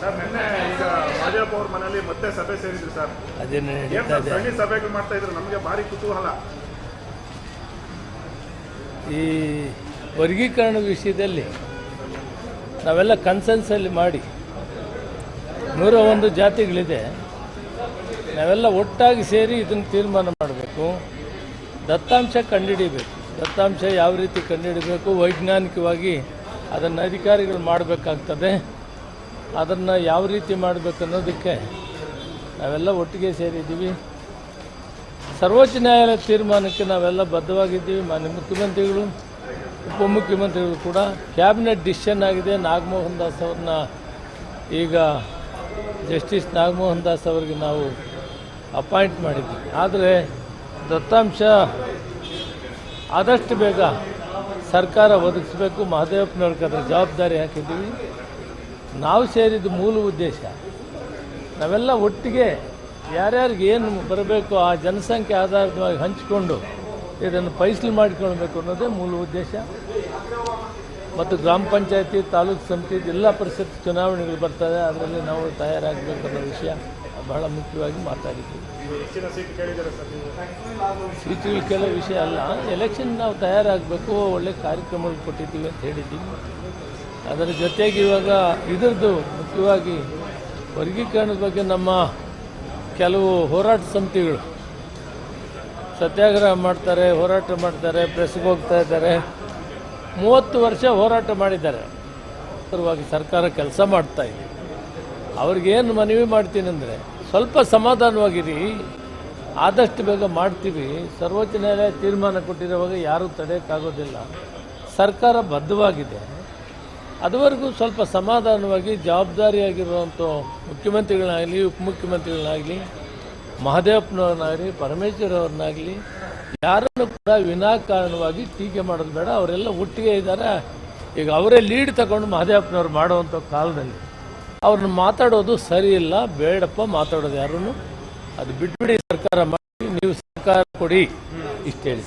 Sir ನಿನ್ನೆ ಈಗ ಮಾದೇವಪ್ಪ ಅವ್ರ ಮನೆಯಲ್ಲಿ ಮತ್ತೆ ಸಭೆ ಸೇರಿದ್ರು ಸರ್. ಅದೇನು ಏನ್ ನಡೀತಾ ಇದೆ ಸರಣಿ ಸಭೆಗಳು ಮಾಡ್ತಾ ಇದ್ರು ನಮಗೆ ಭಾರಿ ಕುತೂಹಲ. ಈ ವರ್ಗೀಕರಣ ವಿಷಯದಲ್ಲಿ ನಾವೆಲ್ಲ ಕನ್ಸೆನ್ಸಲ್ಲಿ ಮಾಡಿ ನೂರ ಒಂದು ಜಾತಿಗಳಿದೆ. ನಾವೆಲ್ಲ ಒಟ್ಟಾಗಿ ಸೇರಿ ಇದನ್ನು ತೀರ್ಮಾನ ಮಾಡಬೇಕು. ದತ್ತಾಂಶ ಕಂಡುಹಿಡಿಬೇಕು. ದತ್ತಾಂಶ ಯಾವ ರೀತಿ ಕಂಡುಹಿಡಬೇಕು? ವೈಜ್ಞಾನಿಕವಾಗಿ ಅದನ್ನು ಅಧಿಕಾರಿಗಳು ಮಾಡಬೇಕಾಗ್ತದೆ. ಅದನ್ನು ಯಾವ ರೀತಿ ಮಾಡಬೇಕು ಅನ್ನೋದಕ್ಕೆ ನಾವೆಲ್ಲ ಒಟ್ಟಿಗೆ ಸೇರಿದ್ದೀವಿ. ಸರ್ವೋಚ್ಚ ನ್ಯಾಯಾಲಯ ತೀರ್ಮಾನಕ್ಕೆ ನಾವೆಲ್ಲ ಬದ್ಧವಾಗಿದ್ದೀವಿ. ಮಾನ್ಯ ಮುಖ್ಯಮಂತ್ರಿಗಳು, ಉಪಮುಖ್ಯಮಂತ್ರಿಗಳು ಕೂಡ ಕ್ಯಾಬಿನೆಟ್ ಡಿಸಿಷನ್ ಆಗಿದೆ. ನಾಗಮೋಹನ್ ದಾಸ್ ಅವ್ರನ್ನ ಈಗ ಜಸ್ಟಿಸ್ ನಾಗಮೋಹನ್ ದಾಸ್ ಅವರಿಗೆ ನಾವು ಅಪಾಯಿಂಟ್ ಮಾಡಿದ್ವಿ. ಆದರೆ ದತ್ತಾಂಶ ಆದಷ್ಟು ಬೇಗ ಸರ್ಕಾರ ಒದಗಿಸಬೇಕು. ಮಹದೇವಪ್ಪನವ್ರಿಗೆ ಅದರ ಜವಾಬ್ದಾರಿ ಹಾಕಿದ್ದೀವಿ. ನಾವು ಸೇರಿದ ಮೂಲ ಉದ್ದೇಶ. ನಾವೆಲ್ಲ ಒಟ್ಟಿಗೆ ಯಾರ್ಯಾರಿಗೆ ಏನು ಬರಬೇಕು ಆ ಜನಸಂಖ್ಯೆ ಆಧಾರಿತವಾಗಿ ಹಂಚಿಕೊಂಡು ಇದನ್ನು ಫೈಸಲು ಮಾಡಿಕೊಳ್ಬೇಕು ಅನ್ನೋದೇ ಮೂಲ ಉದ್ದೇಶ. ಮತ್ತು ಗ್ರಾಮ ಪಂಚಾಯತಿ, ತಾಲೂಕು ಸಮಿತಿ, ಜಿಲ್ಲಾ ಪರಿಷತ್ ಚುನಾವಣೆಗಳು ಬರ್ತವೆ. ಅದರಲ್ಲಿ ನಾವು ತಯಾರಾಗಬೇಕು ಅನ್ನೋ ವಿಷಯ ಬಹಳ ಮುಖ್ಯವಾಗಿ ಮಾತಾಡಿದ್ದೀವಿ ಸೀಟುಗಳು ಕೆಲವು ವಿಷಯ ಅಲ್ಲ. ಎಲೆಕ್ಷನ್ ನಾವು ತಯಾರಾಗಬೇಕು, ಒಳ್ಳೆ ಕಾರ್ಯಕ್ರಮಗಳು ಕೊಟ್ಟಿದ್ದೀವಿ ಅಂತ ಹೇಳಿದ್ದೀವಿ. ಅದರ ಜೊತೆಗೆ ಇವಾಗ ಇದರದ್ದು ಮುಖ್ಯವಾಗಿ ವರ್ಗೀಕರಣದ ಬಗ್ಗೆ ನಮ್ಮ ಕೆಲವು ಹೋರಾಟ ಸಮಿತಿಗಳು ಸತ್ಯಾಗ್ರಹ ಮಾಡ್ತಾರೆ, ಹೋರಾಟ ಮಾಡ್ತಾರೆ ಪ್ರೆಸ್ಗೆ ಹೋಗ್ತಾ ಇದ್ದಾರೆ. ಮೂವತ್ತು ವರ್ಷ ಹೋರಾಟ ಮಾಡಿದ್ದಾರೆ. ಪರವಾಗಿ ಸರ್ಕಾರ ಕೆಲಸ ಮಾಡ್ತಾ ಇದೆ. ಅವ್ರಿಗೇನು ಮನವಿ ಮಾಡ್ತೀನಿ ಅಂದರೆ ಸ್ವಲ್ಪ ಸಮಾಧಾನವಾಗಿರಿ. ಆದಷ್ಟು ಬೇಗ ಮಾಡ್ತೀವಿ. ಸರ್ವೋಚ್ಚ ನ್ಯಾಯಾಲಯ ತೀರ್ಮಾನ ಕೊಟ್ಟಿರುವಾಗ ಯಾರೂ ತಡೆಯೋಕ್ಕಾಗೋದಿಲ್ಲ. ಸರ್ಕಾರ ಬದ್ಧವಾಗಿದೆ. ಅದುವರೆಗೂ ಸ್ವಲ್ಪ ಸಮಾಧಾನವಾಗಿ ಜವಾಬ್ದಾರಿಯಾಗಿರುವಂಥ ಮುಖ್ಯಮಂತ್ರಿಗಳನ್ನಾಗಲಿ, ಉಪಮುಖ್ಯಮಂತ್ರಿಗಳನ್ನಾಗಲಿ ಮಹದೇವಪ್ಪನವ್ರನ್ನಾಗಲಿ ಪರಮೇಶ್ವರ್ ಅವ್ರನ್ನಾಗಲಿ ಯಾರನ್ನು ಕೂಡ ವಿನಾಕಾರಣವಾಗಿ ಟೀಕೆ ಮಾಡೋದು ಬೇಡ. ಅವರೆಲ್ಲ ಒಟ್ಟಿಗೆ ಇದ್ದಾರೆ. ಈಗ ಅವರೇ ಲೀಡ್ ತಗೊಂಡು ಮಹದೇವಪ್ಪನವ್ರು ಮಾಡುವಂಥ ಕಾಲದಲ್ಲಿ ಅವ್ರನ್ನ ಮಾತಾಡೋದು ಸರಿ ಇಲ್ಲ. ಬೇಡಪ್ಪ, ಮಾತಾಡೋದು ಯಾರೂ ಅದು ಬಿಟ್ಬಿಡಿ ಸರ್ಕಾರ ಮಾಡಿ, ನೀವು ಸರ್ಕಾರ ಕೊಡಿ ಇಷ್ಟು ಹೇಳಿ